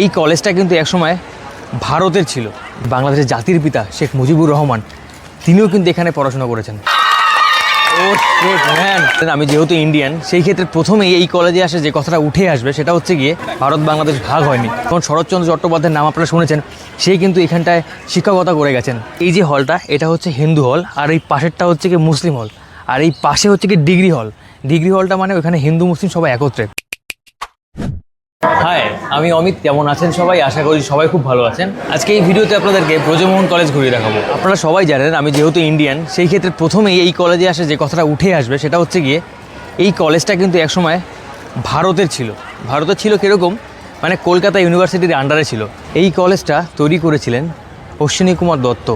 এই কলেজটা কিন্তু একসময় ভারতের ছিল। বাংলাদেশের জাতির পিতা শেখ মুজিবুর রহমান, তিনিও কিন্তু এখানে পড়াশোনা করেছেন। আমি যেহেতু ইন্ডিয়ান সেই ক্ষেত্রে প্রথমেই এই কলেজে আসে যে কথাটা উঠে আসবে, সেটা হচ্ছে গিয়ে ভারত বাংলাদেশ ভাগ হয়নি। তখন শরৎচন্দ্র চট্টোপাধ্যায়ের নাম আপনারা শুনেছেন, সে কিন্তু এখানটায় শিক্ষকতা করে গেছেন। এই যে হলটা এটা হচ্ছে হিন্দু হল আর এই পাশেরটা হচ্ছে কি মুসলিম হল আর এই পাশে হচ্ছে কি ডিগ্রি হল ডিগ্রি হলটা মানে ওখানে হিন্দু, মুসলিম সবাই একত্রে। হাই, আমি অমিত, কেমন আছেন সবাই? আশা করি সবাই খুব ভালো আছেন। আজকে এই ভিডিওতে আপনাদেরকে ব্রজমোহন কলেজ ঘুরিয়ে দেখাবো। আপনারা সবাই জানেন, আমি যেহেতু ইন্ডিয়ান সেই ক্ষেত্রে প্রথমেই এই কলেজে আসে যে কথাটা উঠে আসবে, সেটা হচ্ছে গিয়ে এই কলেজটা কিন্তু একসময় ভারতের ছিল। ভারতের ছিল কীরকম? মানে কলকাতা ইউনিভার্সিটির আন্ডারে ছিল। এই কলেজটা তৈরি করেছিলেন অশ্বিনী কুমার দত্ত,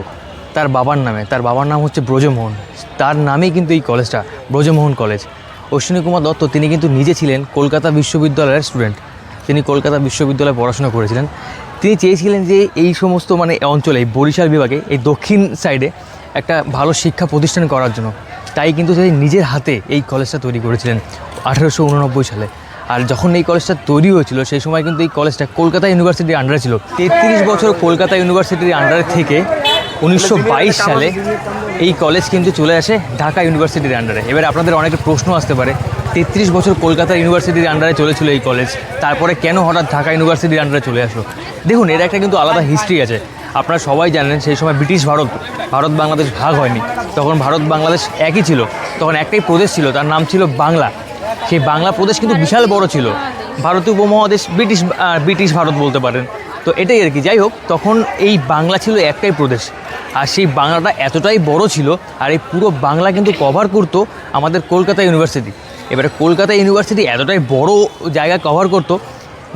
তার বাবার নামে। তার বাবার নাম হচ্ছে ব্রজমোহন। তার নামেই কিন্তু এই কলেজটা, ব্রজমোহন কলেজ। অশ্বিনী কুমার দত্ত, তিনি কিন্তু নিজে ছিলেন কলকাতা বিশ্ববিদ্যালয়ের স্টুডেন্ট তিনি কলকাতা বিশ্ববিদ্যালয়ে পড়াশোনা করেছিলেন। তিনি চেয়েছিলেন যে এই সমস্ত মানে অঞ্চলে বরিশাল বিভাগে, এই দক্ষিণ সাইডে একটা ভালো শিক্ষা প্রতিষ্ঠান করার জন্য। তাই কিন্তু তিনি নিজের হাতে এই কলেজটা তৈরি করেছিলেন আঠেরোশো উননব্বই সালে। আর যখন এই কলেজটা তৈরি হয়েছিল, সেই সময় কিন্তু এই কলেজটা কলকাতা ইউনিভার্সিটির আন্ডারে ছিল। তেত্রিশ বছর কলকাতা ইউনিভার্সিটির আন্ডারে থেকে উনিশশো বাইশ সালে এই কলেজ কিন্তু চলে আসে ঢাকা ইউনিভার্সিটির আন্ডারে এবার আপনাদের অনেক প্রশ্ন আসতে পারে। তেত্রিশ বছর কলকাতা ইউনিভার্সিটির আন্ডারে চলেছিল এই কলেজ তারপরে কেন হঠাৎ ঢাকা ইউনিভার্সিটির আন্ডারে চলে আসলো? দেখুন, এর একটা কিন্তু আলাদা হিস্ট্রি আছে। আপনারা সবাই জানেন সেই সময় ব্রিটিশ ভারত ভারত বাংলাদেশ ভাগ হয়নি। তখন ভারত বাংলাদেশ একই ছিল। তখন একটাই প্রদেশ ছিল, তার নাম ছিল বাংলা। সেই বাংলা প্রদেশ কিন্তু বিশাল বড় ছিল। ভারতীয় উপমহাদেশ ব্রিটিশ ব্রিটিশ ভারত বলতে পারেন। তো এটাই আর কি। যাই হোক তখন এই বাংলা ছিল একটাই প্রদেশ। আর সেই বাংলাটা এতটাই বড় ছিল আর এই পুরো বাংলা কিন্তু কভার করতো আমাদের কলকাতা ইউনিভার্সিটি এবারে কলকাতা ইউনিভার্সিটি এতটাই বড় জায়গা কভার করতো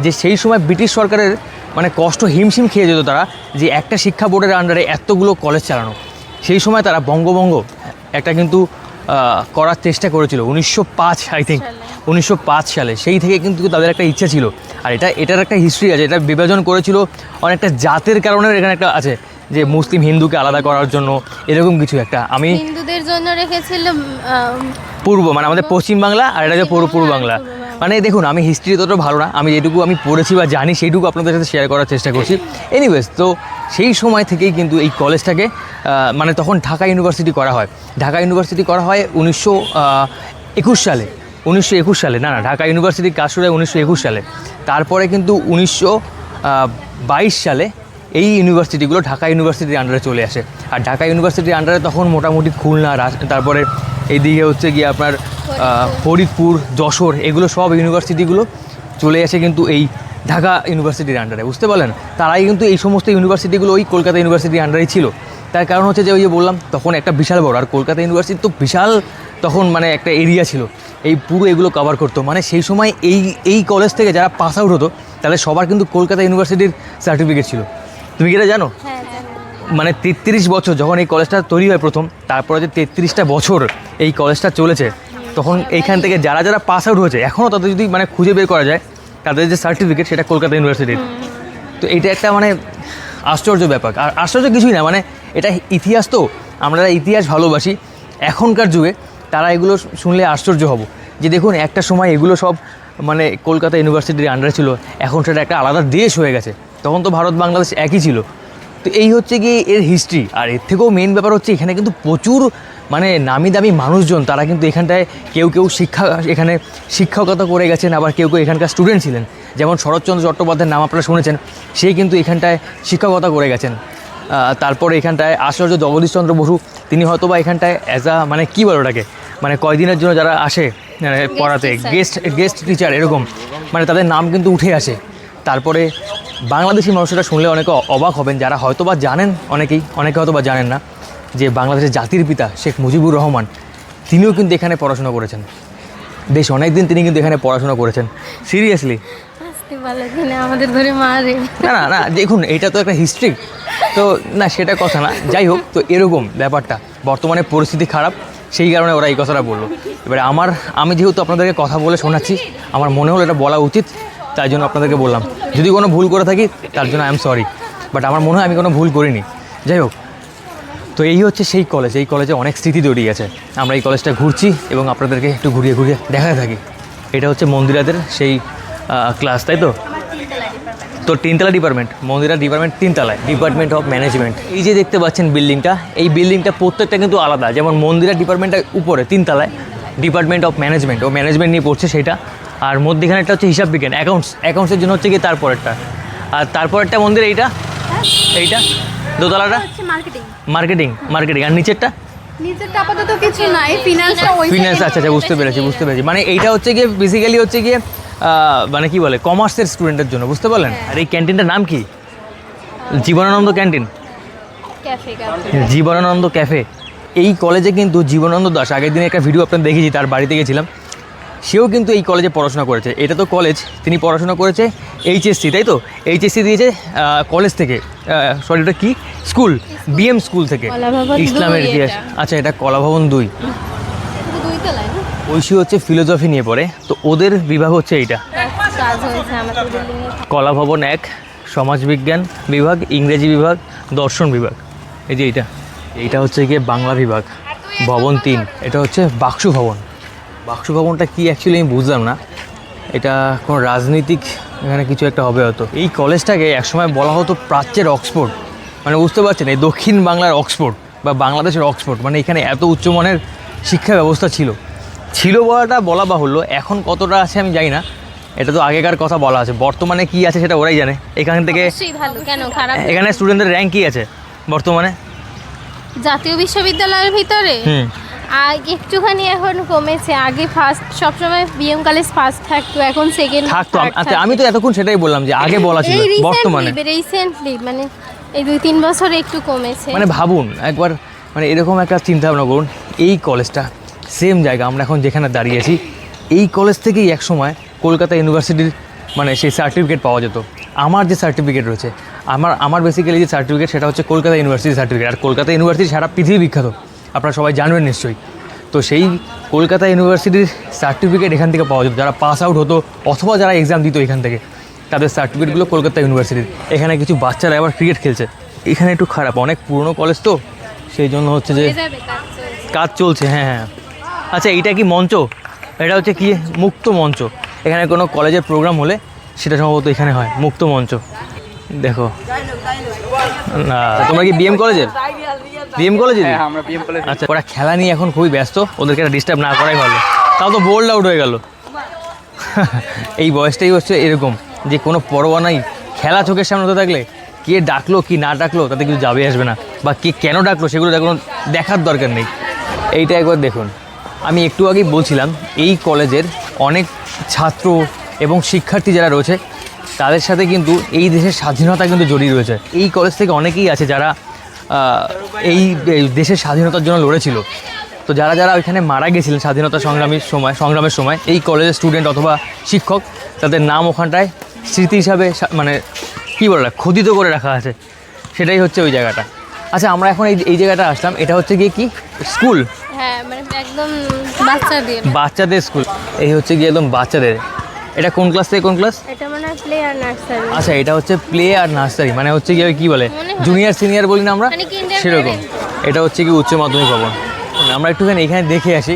যে সেই সময় ব্রিটিশ সরকারের মানে কষ্ট হিমশিম খেয়ে যেত তারা যে একটা শিক্ষা বোর্ডের আন্ডারে এতগুলো কলেজ চালানো। সেই সময় তারা বঙ্গবঙ্গ একটা কিন্তু করার চেষ্টা করেছিল। উনিশশো পাঁচ আই থিঙ্ক উনিশশো পাঁচ সালে। সেই থেকে কিন্তু তাদের একটা ইচ্ছা ছিল। আর এটা এটার একটা হিস্ট্রি আছে এটা বিভাজন করেছিল অনেকটা জাতের কারণে এখানে একটা আছে যে মুসলিম হিন্দুকে আলাদা করার জন্য এরকম কিছু একটা। আমি হিন্দুদের জন্য রেখেছিল পূর্ব মানে আমাদের পশ্চিম বাংলা আর এটা হচ্ছে পূর্ব পূর্ব বাংলা মানে দেখুন আমি হিস্ট্রি ততটা ভালো না আমি যেটুকু আমি পড়েছি বা জানি সেইটুকু আপনাদের সাথে শেয়ার করার চেষ্টা করছি। এনিওয়েজ তো সেই সময় থেকেই কিন্তু এই কলেজটাকে মানে তখন ঢাকা ইউনিভার্সিটি করা হয়। ঢাকা ইউনিভার্সিটি করা হয় উনিশশো একুশ সালে। উনিশশো একুশ সালে, না না, ঢাকা ইউনিভার্সিটির কাজ শুরু হয় উনিশশো একুশ সালে। তারপরে কিন্তু উনিশশো বাইশ সালে এই ইউনিভার্সিটিগুলো ঢাকা ইউনিভার্সিটির আন্ডারে চলে আসে। আর ঢাকা ইউনিভার্সিটির আন্ডারে তখন মোটামুটি খুলনা তারপরে এইদিকে হচ্ছে গিয়ে আপনার ফরিদপুর, যশোর, এগুলো সব ইউনিভার্সিটিগুলো চলে আসে কিন্তু এই ঢাকা ইউনিভার্সিটির আন্ডারে বুঝতে পারলেন? তারাই কিন্তু এই সমস্ত ইউনিভার্সিটিগুলো ওই কলকাতা ইউনিভার্সিটির আন্ডারেই ছিল। তার কারণ হচ্ছে যে ওই যে বললাম, তখন একটা বিশাল বড়, আর কলকাতা ইউনিভার্সিটি তো বিশাল তখন মানে একটা এরিয়া ছিল। এই পুরো এগুলো কভার করতো। মানে সেই সময় এই এই কলেজ থেকে যারা পাস আউট হতো তাহলে সবার কিন্তু কলকাতা ইউনিভার্সিটির সার্টিফিকেট ছিল। তুমি কি এটা জানো? হ্যাঁ মানে তেত্রিশ বছর যখন এই কলেজটা তৈরি হয় প্রথম তারপরে যে তেত্রিশটা বছর এই কলেজটা চলেছে তখন এইখান থেকে যারা যারা পাস আউট হয়েছে এখনও তাদের যদি মানে খুঁজে বের করা যায় তাদের যে সার্টিফিকেট সেটা কলকাতা ইউনিভার্সিটির তো এটা একটা মানে আশ্চর্য ব্যাপার। আর আশ্চর্য কিছুই না মানে এটা ইতিহাস তো আমরা ইতিহাস ভালোবাসি এখনকার যুগে তারা এগুলো শুনলে আশ্চর্য হব। যে দেখুন, একটা সময় এগুলো সব মানে কলকাতা ইউনিভার্সিটির আন্ডারে ছিল, এখন সেটা একটা আলাদা দেশ হয়ে গেছে। তখন তো ভারত, বাংলাদেশ একই ছিল। তো এই হচ্ছে কি এর হিস্ট্রি আর এর থেকেও মেন ব্যাপার হচ্ছে, এখানে কিন্তু প্রচুর মানে নামি দামি মানুষজন, তারা কিন্তু এখানটায় কেউ কেউ শিক্ষা, এখানে শিক্ষকতা করে গেছেন, আবার কেউ কেউ এখানকার স্টুডেন্ট ছিলেন। যেমন শরৎচন্দ্র চট্টোপাধ্যায়ের নাম আপনারা শুনেছেন, সে কিন্তু এখানটায় শিক্ষকতা করে গেছেন। তারপরে এখানটায় আশ্চর্য জগদীশচন্দ্র বসু, তিনি হয়তো বা এখানটায় অ্যাজ আ মানে কী বলে ওটাকে? মানে কয়দিনের জন্য যারা আসে মানে পড়াতে গেস্ট গেস্ট টিচার এরকম। মানে তাদের নাম কিন্তু উঠে আসে। তারপরে বাংলাদেশি মানুষরা শুনলে অনেকে অবাক হবেন যারা হয়তো বা জানেন অনেকেই অনেকে হয়তো বা জানেন না যে বাংলাদেশের জাতির পিতা শেখ মুজিবুর রহমান তিনিও কিন্তু এখানে পড়াশোনা করেছেন। বেশ অনেক দিন তিনি কিন্তু এখানে পড়াশোনা করেছেন। সিরিয়াসলি আমাদের ধরে মারে না না না দেখুন এটা তো একটা হিস্ট্রি তো না সেটা কথা না। যাই হোক তো এরকম ব্যাপারটা। বর্তমানে পরিস্থিতি খারাপ। সেই কারণে ওরা এই কথাটা বলল। এবারে আমার, আমি যেহেতু আপনাদেরকে কথা বলে শোনাচ্ছি, আমার মনে হলো এটা বলা উচিত, তাই জন্য আপনাদেরকে বললাম। যদি কোনো ভুল করে থাকি, তার জন্য আই এম সরি বাট আমার মনে হয় আমি কোনো ভুল করিনি। যাই হোক, তো এই হচ্ছে সেই কলেজ এই কলেজে অনেক স্মৃতি তৈরি আছে। আমরা এই কলেজটা ঘুরছি এবং আপনাদেরকে একটু ঘুরিয়ে ঘুরিয়ে দেখাতে থাকি। এটা হচ্ছে মন্দিরাদের সেই ক্লাস তাই তো? তো তিনতলা ডিপার্টমেন্ট মন্দিরা ডিপার্টমেন্ট তিনতলায় ডিপার্টমেন্ট অফ ম্যানেজমেন্ট এই যে দেখতে পাচ্ছেন বিল্ডিংটা এই বিল্ডিংটা প্রত্যেকটা কিন্তু আলাদা। যেমন মন্দিরা ডিপার্টমেন্টটা উপরে তিনতলায় ডিপার্টমেন্ট অফ ম্যানেজমেন্ট ও ম্যানেজমেন্ট নিয়ে পড়ছে সেটা। আর মধ্যেখানে একটা হচ্ছে হিসাব বিজ্ঞান অ্যাকাউন্টস অ্যাকাউন্টসের জন্য হচ্ছে কি তারপরেরটা। আর তারপরেরটা মন্দির এইটা? এইটা? দোতলাটা? হচ্ছে মার্কেটিং মার্কেটিং মার্কেটিং আর নিচেরটা? নিচেরটা আপাতত কিছু নাই ফিনান্সটা ওই ফিনান্স আচ্ছা আচ্ছা বুঝতে পেরেছি বুঝতে পেরেছি। মানে এইটা হচ্ছে গিয়ে বেসিক্যালি হচ্ছে গিয়ে মানে কি বলে কমার্সের স্টুডেন্টের জন্য বুঝতে পারলেন? আর এই ক্যান্টিনটার নাম কি? জীবনানন্দ ক্যান্টিন জীবনানন্দ ক্যাফে এই কলেজে কিন্তু জীবনানন্দ দাস আগের দিনে একটা ভিডিও আপনার দেখেছি তার বাড়িতে গেছিলাম। সেও কিন্তু এই কলেজে পড়াশোনা করেছে। এটা তো কলেজ তিনি পড়াশোনা করেছে এইচএসসি তাই তো? এইচএসসি দিয়েছে কলেজ থেকে সরি এটা কি? স্কুল বিএম স্কুল থেকে। ইসলামের ইতিহাস। আচ্ছা এটা কলাভবন দুই। ঐশী হচ্ছে ফিলোজফি নিয়ে পড়ে। তো ওদের বিভাগ হচ্ছে এইটা। কলাভবন এক সমাজবিজ্ঞান বিভাগ ইংরেজি বিভাগ দর্শন বিভাগ। এই যে এইটা। এইটা হচ্ছে গিয়ে বাংলা বিভাগ ভবন তিন। এটা হচ্ছে বাক্সু ভবন বাক্সু ভবনটা কি অ্যাকচুয়ালি আমি বুঝলাম না। এটা কোনো রাজনৈতিক এখানে কিছু একটা হবে হয়তো। এই কলেজটাকে একসময় বলা হতো প্রাচ্যের অক্সফোর্ড। মানে বুঝতে পারছেন এই দক্ষিণ বাংলার অক্সফোর্ড বা বাংলাদেশের অক্সফোর্ড মানে এখানে এত উচ্চমানের শিক্ষা ব্যবস্থা ছিল। ছিল বলাটা বলা বাহুল্য এখন কতটা আছে আমি জানি না। এটা তো আগেকার কথা বলা আছে বর্তমানে কি আছে সেটা ওরাই জানে। এখান থেকে এখানে স্টুডেন্টদের র্যাঙ্ক কি আছে বর্তমানে? জাতীয় বিশ্ববিদ্যালয়ের ভিতরে? হুম। আর একটুখানি এখন কমেছে। আগে ফার্স্ট সবসময় বিএম কলেজ ফার্স্ট থাকতো এখন সেকেন্ড থাকতো। আচ্ছা আমি তো এতক্ষণ সেটাই বললাম যে আগে বলা ছিল বর্তমানে। রিসেন্টলি মানে এই দুই তিন বছরে একটু কমেছে। মানে ভাবুন একবার মানে এরকম একটা চিন্তা ভাবনা করুন এই কলেজটা সেম জায়গা আমরা এখন যেখানে দাঁড়িয়ে আছি এই কলেজ থেকেই একসময় কলকাতা ইউনিভার্সিটির মানে সেই সার্টিফিকেট পাওয়া যেত। আমার যে সার্টিফিকেট রয়েছে আমার আমার বেসিক্যালি যে সার্টিফিকেট সেটা হচ্ছে কলকাতা ইউনিভার্সিটি সার্টিফিকেট আর কলকাতা ইউনিভার্সিটি সারা পৃথিবী বিখ্যাত। আপনারা সবাই জানবেন নিশ্চয়ই। তো সেই কলকাতা ইউনিভার্সিটির সার্টিফিকেট এখান থেকে পাওয়া যেত। যারা পাস আউট হতো অথবা যারা এক্সাম দিত এখান থেকে তাদের সার্টিফিকেটগুলো কলকাতা ইউনিভার্সিটির। এখানে কিছু বাচ্চারা আবার ক্রিকেট খেলছে। এখানে একটু খারাপ অনেক পুরনো কলেজ তো সেই জন্য হচ্ছে যে কাজ চলছে। হ্যাঁ হ্যাঁ। আচ্ছা এইটা কি মঞ্চ? এটা হচ্ছে কি? মুক্ত মঞ্চ। এখানে কোনো কলেজের প্রোগ্রাম হলে সেটা সম্ভবত এখানে হয় মুক্ত মঞ্চ। দেখো। না। তোমরা কি বিএম কলেজের বিএম কলেজে আমরা বিএম কলেজ আচ্ছা ওরা খেলা নিয়ে এখন খুবই ব্যস্ত ওদেরকে ডিস্টার্ব না করাই ভালো। তাও তো বোল্ড আউট হয়ে গেল। এই বয়সটাই হচ্ছে এরকম যে কোনো পরোয়া নাই খেলা চোখের সামনে হতে থাকলে কে ডাকলো কি না ডাকলো তাতে কিছু যাবে আসবে না। বা কে কেন ডাকলো সেগুলো কোনো দেখার দরকার নেই। এইটা একবার দেখুন। আমি একটু আগেই বলছিলাম এই কলেজের অনেক ছাত্র এবং শিক্ষার্থী যারা রয়েছে তাদের সাথে কিন্তু এই দেশের স্বাধীনতা কিন্তু জড়িয়ে রয়েছে। এই কলেজ থেকে অনেকেই আছে যারা এই দেশের স্বাধীনতার জন্য লড়েছিল। তো যারা যারা ওইখানে মারা গেছিলেন স্বাধীনতা সংগ্রামীর সময় সংগ্রামের সময় এই কলেজের স্টুডেন্ট অথবা শিক্ষক তাদের নাম ওখানটায় স্মৃতি হিসাবে মানে কী বলে খোদিত করে রাখা আছে। সেটাই হচ্ছে ওই জায়গাটা। আচ্ছা আমরা এখন এই এই জায়গাটা আসলাম। এটা হচ্ছে গিয়ে কি? স্কুল? হ্যাঁ মানে একদম বাচ্চাদের। বাচ্চাদের স্কুল। এই হচ্ছে গিয়ে একদম বাচ্চাদের। এটা কোন ক্লাস থেকে কোন ক্লাস এটা প্লে আর নার্সারি আচ্ছা এটা হচ্ছে প্লে আর নার্সারি মানে হচ্ছে ওই কি বলে? মনে জুনিয়র সিনিয়র বলি না আমরা? মানে সেরকম। এটা হচ্ছে কি উচ্চ মাধ্যমিক ভবন। আমরা একটুখানি এখানে দেখে আসি।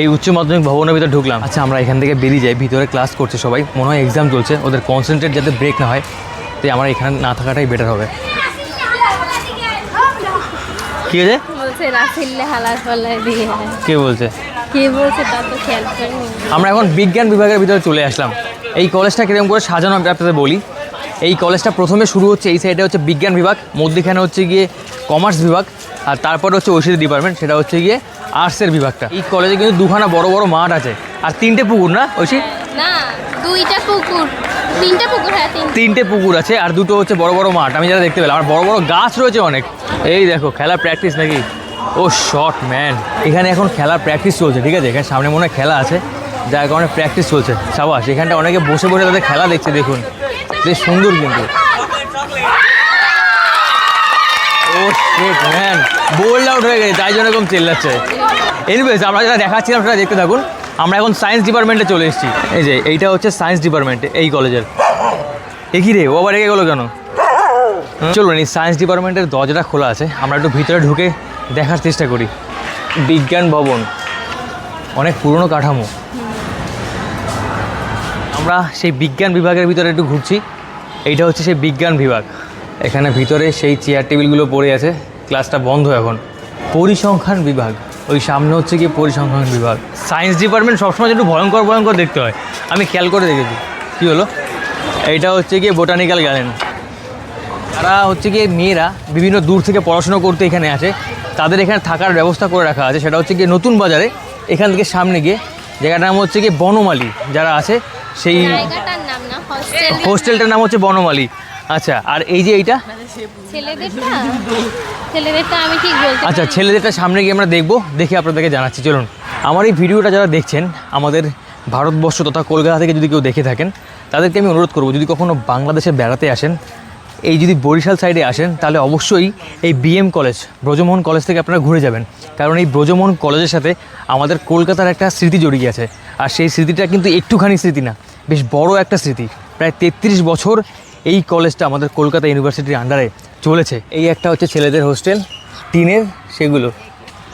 এই উচ্চ মাধ্যমিক ভবনের ভিতরে ঢুকলাম। আচ্ছা আমরা এখান থেকে বেরিয়ে যাই। ভিতরে ক্লাস করছে সবাই। মনে হয় এক্সাম চলছে। ওদের কনসেন্ট্রেট যাতে ব্রেক না হয় তাই আমরা এখানে না থাকাটাই বেটার হবে। কি দিয়ে কে বলছে? কে আমরা এখন বিজ্ঞান বিভাগের ভিতরে চলে আসলাম। এই কলেজটা কীরকম করে সাজানো আমি আপনাদের বলি। এই কলেজটা প্রথমে শুরু হচ্ছে এই সাইডে হচ্ছে বিজ্ঞান বিভাগ মধ্যখানে হচ্ছে গিয়ে কমার্স বিভাগ আর তারপরে হচ্ছে ঐষধি ডিপার্টমেন্ট সেটা হচ্ছে গিয়ে আর্টসের বিভাগটা। এই কলেজে কিন্তু দুখানা বড় বড় মাঠ আছে। আর তিনটে পুকুর না ঐশী? না দুইটা পুকুর। তিনটা পুকুর হ্যাঁ তিনটে। পুকুর আছে আর দুটো হচ্ছে বড় বড় মাঠ আমি যারা দেখতে পেলাম। আর বড় বড় গাছ রয়েছে অনেক। এই দেখো খেলা প্র্যাকটিস নাকি? ও শর্ট ম্যান এখানে এখন খেলার প্র্যাকটিস চলছে ঠিক আছে? এখানে সামনে মনে হয় খেলা আছে। যার কারণে প্র্যাকটিস চলছে। সাবাস এখানটা অনেকে বসে বসে তাদের খেলা দেখছে, দেখুন। বেশ সুন্দর কিন্তু। বোল্ড আউট হয়ে গেছে, তাই জন্য এরকম চেল্লাচ্ছে। এনিওয়েজ আমরা যেটা দেখাচ্ছিলাম, সেটা দেখতে থাকুন। আমরা এখন সায়েন্স ডিপার্টমেন্টে চলে এসেছি। এই যে, এইটা হচ্ছে সায়েন্স ডিপার্টমেন্ট এই কলেজের এ কি রে, ও আবার রেগে গেলো কেন? চলুন, এই সায়েন্স ডিপার্টমেন্টের দরজাটা খোলা আছে। আমরা একটু ভিতরে ঢুকে দেখার চেষ্টা করি। বিজ্ঞান ভবন। অনেক পুরনো কাঠামো। আমরা সেই বিজ্ঞান বিভাগের ভিতরে একটু ঘুরছি। এইটা হচ্ছে সেই বিজ্ঞান বিভাগ। এখানে ভিতরে সেই চেয়ার টেবিলগুলো পড়ে আছে। ক্লাসটা বন্ধ এখন। পরিসংখ্যান বিভাগ। ওই সামনে হচ্ছে গিয়ে পরিসংখ্যান বিভাগ। সায়েন্স ডিপার্টমেন্ট সবসময় একটু ভয়ঙ্কর ভয়ঙ্কর দেখতে হয়। আমি খেয়াল করে দেখেছি। কী হলো? এইটা হচ্ছে গিয়ে বোটানিক্যাল গার্ডেন তারা হচ্ছে গিয়ে মেয়েরা বিভিন্ন দূর থেকে পড়াশুনো করতে এখানে আসে, তাদের এখানে থাকার ব্যবস্থা করে রাখা আছে। সেটা হচ্ছে গিয়ে নতুন বাজারে। এখান থেকে সামনে গিয়ে জায়গাটার নাম হচ্ছে গিয়ে বনমালী। যারা আছে সেই হোস্টেলটার নাম হচ্ছে বনমালী। আচ্ছা আর এই যে এইটা? ছেলেদেরটা? ছেলেদেরটা আমি ঠিক বলতে আচ্ছা ছেলেদেরটা সামনে গিয়ে আমরা দেখব দেখে আপনাদেরকে জানাচ্ছি। চলুন আমার এই ভিডিওটা যারা দেখছেন আমাদের ভারতবর্ষ তথা কলকাতা থেকে যদি কেউ দেখে থাকেন তাদেরকে আমি অনুরোধ করব যদি কখনও বাংলাদেশে বেড়াতে আসেন এই যদি বরিশাল সাইডে আসেন, তাহলে অবশ্যই এই বিএম কলেজ ব্রজমোহন কলেজ থেকে আপনারা ঘুরে যাবেন। কারণ এই ব্রজমোহন কলেজের সাথে আমাদের কলকাতার একটা স্মৃতি জড়িয়ে আছে। আর সেই স্মৃতিটা কিন্তু একটুখানি স্মৃতি না, বেশ বড় একটা স্মৃতি। প্রায় তেত্রিশ বছর এই কলেজটা আমাদের কলকাতা ইউনিভার্সিটির আন্ডারে চলেছে। এই একটা হচ্ছে ছেলেদের হোস্টেল টিনের সেগুলো।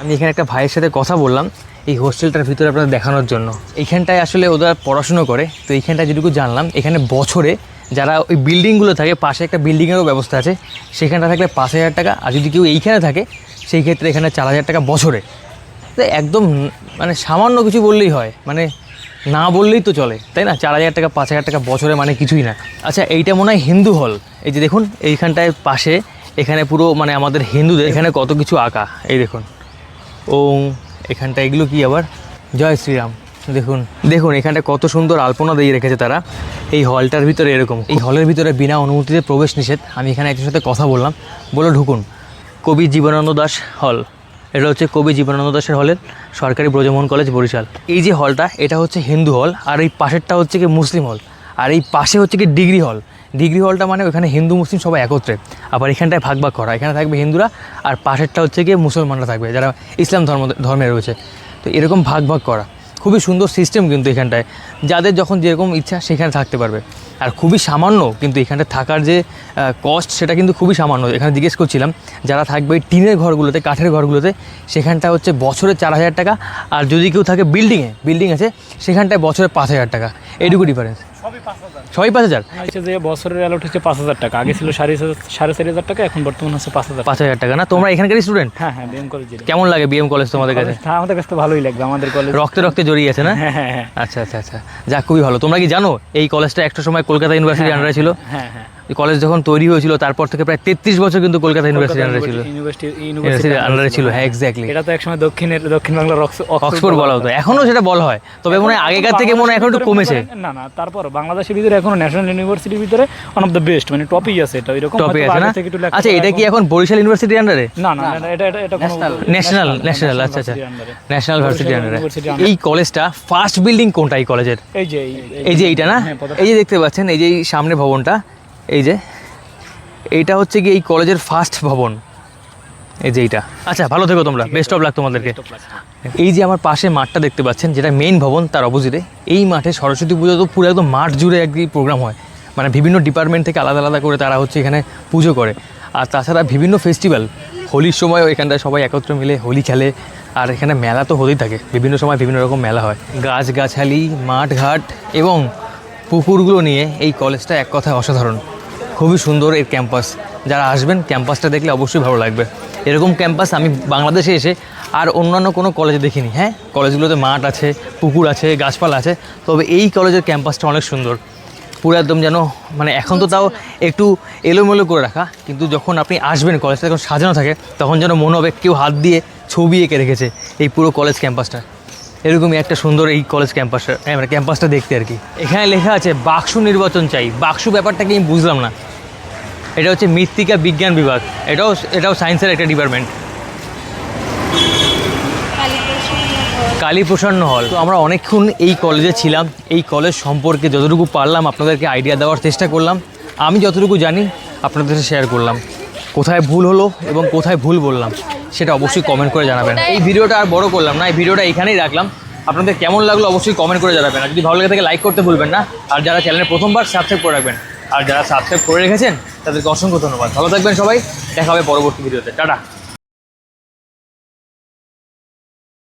আমি এখানে একটা ভাইয়ের সাথে কথা বললাম, এই হোস্টেলটার ভিতরে আপনাদের দেখানোর জন্য। এইখানটায় আসলে ওরা পড়াশুনো করে, তো এইখানটায় যেটুকু জানলাম, এখানে বছরে যারা ওই বিল্ডিংগুলো থাকে, পাশে একটা বিল্ডিংয়েরও ব্যবস্থা আছে, সেখানটা থাকলে পাঁচ হাজার টাকা, আর যদি কেউ এইখানে থাকে, সেই ক্ষেত্রে এখানে চার হাজার টাকা বছরে। একদম মানে সামান্য কিছু বললেই হয় মানে না বললেই তো চলে, তাই না? চার হাজার টাকা, পাঁচ হাজার টাকা বছরে মানে কিছুই না। আচ্ছা এইটা মনে হয় হিন্দু হল। এই যে দেখুন, এইখানটায় পাশে, এখানে পুরো মানে আমাদের হিন্দুদের, এখানে কত কিছু আঁকা, এই দেখুন। ওম এখানটা এগুলো কি আবার? জয় শ্রীরাম। দেখুন। দেখুন এখানটা কত সুন্দর আলপনা দিয়ে রেখেছে তারা। এই হলটার ভিতরে এরকম। এই হলের ভিতরে বিনা অনুমতিতে প্রবেশ নিষেধ। আমি এখানে একজনের সাথে কথা বললাম। বলে ঢুকুন। কবি জীবনানন্দ দাস হল। এটা হচ্ছে কবি জীবনানন্দ দাসের হলের সরকারি ব্রজমোহন কলেজ বরিশাল। এই যে হলটা এটা হচ্ছে হিন্দু হল আর এই পাশেরটা হচ্ছে কি মুসলিম হল। আর এই পাশে হচ্ছে কি ডিগ্রি হল। ডিগ্রি হলটা মানে ওখানে হিন্দু মুসলিম সবাই একত্রে। আবার এখানটায় ভাগ ভাগ করা। এখানে থাকবে হিন্দুরা আর পাশেরটা হচ্ছে গিয়ে মুসলমানরা থাকবে যারা ইসলাম ধর্ম ধর্মে রয়েছে। তো এরকম ভাগ ভাগ করা। খুবই সুন্দর সিস্টেম কিন্তু এখানটায়। যাদের যখন যেরকম ইচ্ছা সেখানে থাকতে পারবে। আর খুবই সামান্য কিন্তু এখানটা থাকার যে কস্ট সেটা কিন্তু খুবই সামান্য। এখানে জিজ্ঞেস করছিলাম, যারা থাকবে এই টিনের ঘরগুলোতে, কাঠের ঘরগুলোতে, সেখানটা হচ্ছে বছরে চার হাজার টাকা। আর যদি কেউ থাকে বিল্ডিংয়ে বিল্ডিং আছে, সেখানটায় বছরে পাঁচ হাজার টাকা। এইটুকু ডিফারেন্স সবই পাঁচ হাজার। আচ্ছা যে বছরের অ্যালোট হচ্ছে পাঁচ হাজার টাকা। আগে ছিল সাড়ে সাড়ে চারি হাজার টাকা এখন বর্তমান হচ্ছে পাঁচ হাজার পাঁচ হাজার টাকা না? তোমরা এখানকার স্টুডেন্ট হ্যাঁ হ্যাঁ বিএম কলেজ কেমন লাগে বিএম কলেজ তোমাদের কাছে? হ্যাঁ আমাদের কাছে তো ভালোই লাগবে আমাদের কলেজ রক্তে রক্তে জড়িয়ে আছে না? হ্যাঁ হ্যাঁ হ্যাঁ। আচ্ছা আচ্ছা আচ্ছা। যাক খুবই ভালো। তোমরা কি জানো এই কলেজটা একটা সময় কলকাতা ইউনিভার্সিটি আন্ডারে ছিল? হ্যাঁ হ্যাঁ এই কলেজ যখন তৈরি হয়েছিল তারপর থেকে প্রায় তেত্রিশ বছর কিন্তু কলকাতা ইউনিভার্সিটি আন্ডারে ছিল। ইউনিভার্সিটি ইউনিভার্সিটি আন্ডারে ছিল হ্যাঁ এক্স্যাক্টলি এটা তো একসময় দক্ষিণের দক্ষিণ বাংলার অক্সফোর্ড বলা হতো। এখনও সেটা বলা হয়। তবে মনে হয় আগেকার থেকে মনে হয় এখন একটু কমেছে। না না তারপর বাংলাদেশের ভিতরে এখনও ন্যাশনাল ইউনিভার্সিটির ভিতরে ওয়ান অফ দ্য বেস্ট মানে টপই আছে এটা। এরকম টপে হয়তো আছে না? আচ্ছা এটা কি এখন। বরিশাল ইউনিভার্সিটির আন্ডারে না না এটা এটা এটা ন্যাশনাল ন্যাশনাল আচ্ছা আচ্ছা। ন্যাশনাল ভার্সিটি আন্ডারে এই কলেজটা ফার্স্ট বিল্ডিং কোনটা এই কলেজের এই যে এই- এই যে এইটা না? হ্যাঁ, এই যে দেখতে পাচ্ছেন এই যে সামনে ভবনটা এই যে, এইটা হচ্ছে কি এই কলেজের ফার্স্ট ভবন। এই যে এইটা। আচ্ছা ভালো থেকো তোমরা। বেস্ট অফ লাক তোমাদেরকে। এই যে আমার পাশে মাঠটা দেখতে পাচ্ছেন, যেটা মেইন ভবন তার অপোজিটে এই মাঠে সরস্বতী পুজো তো পুরো একদম মাঠ জুড়ে একই প্রোগ্রাম হয়। মানে বিভিন্ন ডিপার্টমেন্ট থেকে আলাদা আলাদা করে তারা হচ্ছে এখানে পুজো করে। আর তাছাড়া বিভিন্ন ফেস্টিভ্যাল হোলির সময়ও এখানটায় সবাই একত্র মিলে হোলি খেলে। আর এখানে মেলা তো হতেই থাকে। বিভিন্ন সময় বিভিন্ন রকম মেলা হয়। গাছ গাছালি মাঠ ঘাট এবং পুকুরগুলো নিয়ে এই কলেজটা এক কথায় অসাধারণ। খুবই সুন্দর এর ক্যাম্পাস। যারা আসবেন, ক্যাম্পাসটা দেখলে অবশ্যই ভালো লাগবে। এরকম ক্যাম্পাস আমি বাংলাদেশে এসে আর অন্যান্য কোনো কলেজে দেখিনি হ্যাঁ? কলেজগুলোতে মাঠ আছে, পুকুর আছে, গাছপালা আছে, তবে এই কলেজের ক্যাম্পাসটা অনেক সুন্দর। পুরো একদম যেন মানে এখন তো তাও একটু এলোমেলো করে রাখা, কিন্তু যখন আপনি আসবেন কলেজটা যখন সাজানো থাকে, তখন যেন মনে হবে কেউ হাত দিয়ে ছবি এঁকে রেখেছে এই পুরো কলেজ ক্যাম্পাসটা এরকমই একটা সুন্দর এই কলেজ ক্যাম্পাসটা ক্যাম্পাসটা দেখতে আর কি। এখানে লেখা আছে, বাক্সু নির্বাচন চাই। বাক্সু ব্যাপারটাকে আমি বুঝলাম না। এটা হচ্ছে মৃত্তিকা বিজ্ঞান বিভাগ। এটাও এটাও সায়েন্সের একটা ডিপার্টমেন্ট কালী প্রসন্ন হল। তো আমরা অনেকক্ষণ এই কলেজে ছিলাম। এই কলেজ সম্পর্কে যতটুকু পারলাম, আপনাদেরকে আইডিয়া দেওয়ার চেষ্টা করলাম। আমি যতটুকু জানি, আপনাদের সাথে শেয়ার করলাম। কোথায় ভুল হলো এবং কোথায় ভুল বললাম। সেটা অবশ্যই কমেন্ট করে জানাবেন। এই ভিডিওটা আর বড় করলাম না এই ভিডিওটা এখানেই রাখলাম। আপনাদের কেমন লাগল অবশ্যই কমেন্ট করে জানাবেন। আর যদি ভালো লাগে থাকে লাইক করতে ভুলবেন না। আর যারা চ্যানেলে প্রথমবার সাবস্ক্রাইব করে রাখবেন আর যারা সাবস্ক্রাইব করে রেখেছেন তাদেরকে অসংখ্য ধন্যবাদ। ভালো থাকবেন সবাই। দেখা হবে পরবর্তী ভিডিওতে। টাটা।